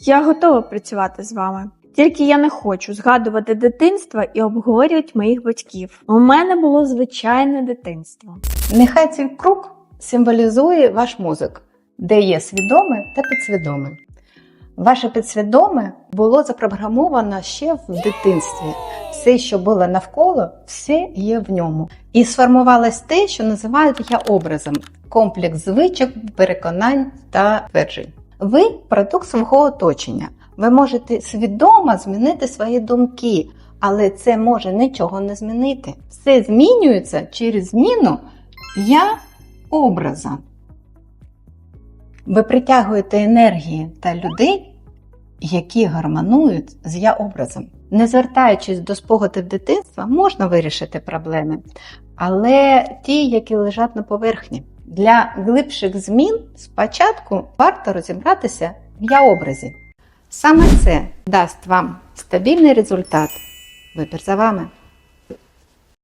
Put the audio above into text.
Я готова працювати з вами. Тільки я не хочу згадувати дитинство і обговорювати моїх батьків. У мене було звичайне дитинство. Нехай цей круг символізує ваш мозок, де є свідоме та підсвідоме. Ваше підсвідоме було запрограмовано ще в дитинстві. Все, що було навколо, все є в ньому. І сформувалось те, що називають я образом комплекс звичок, переконань та тверджень. Ви продукт свого оточення. Ви можете свідомо змінити свої думки, але це може нічого не змінити. Все змінюється через зміну я образа. Ви притягуєте енергії та людей, які гармонують з я образом. Не звертаючись до спогадів дитинства, можна вирішити проблеми, але ті, які лежать на поверхні. Для глибших змін спочатку варто розібратися в я образі. Саме це дасть вам стабільний результат. Вибір за вами.